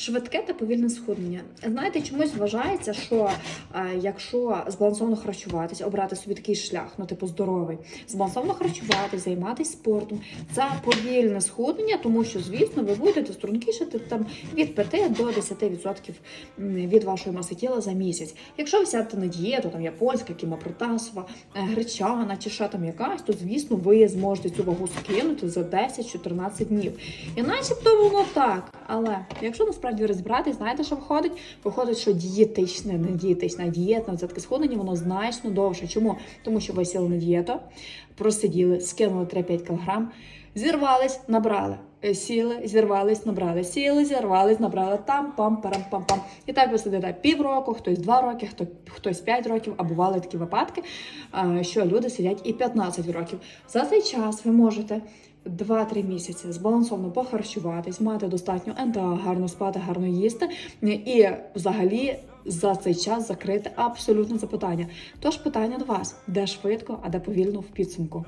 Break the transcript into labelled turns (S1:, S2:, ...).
S1: Швидке та повільне схуднення. Знаєте, чомусь вважається, що е, якщо збалансовано харчуватись, обрати собі такий шлях, ну типу здоровий, збалансовано харчуватись, займатися спортом, це повільне схуднення, тому що, звісно, ви будете стрункішати там від 5 до 10% від вашої маси тіла за місяць. Якщо ви сядете на дієту, там японська, кімопротасова, е, гречана чи ще там якась, то звісно ви зможете цю вагу скинути за 10-14 днів. І начебто воно так. Але якщо насправді розібратись, знаєте, що виходить? Виходить, що дієтичне, не дієтичне, дієтне це таке схуднення, воно значно довше. Чому? Тому що ви сіли на дієту, просиділи, скинули 3-5 кг, зірвались, набрали. Е, Сіли, зірвались, набрали, сіли, зірвались, набрали там, пам, парам, пам, пам. І так ви сидите півроку, хтось два роки, хто, хтось 5 років, а бували такі випадки, що люди сидять і 15 років. За цей час ви можете 2-3 місяці збалансовано похарчуватись, мати достатньо НТА, гарно спати, гарно їсти і взагалі. За цей час закрити абсолютно запитання. Тож питання до вас: де швидко, а де повільно в підсумку?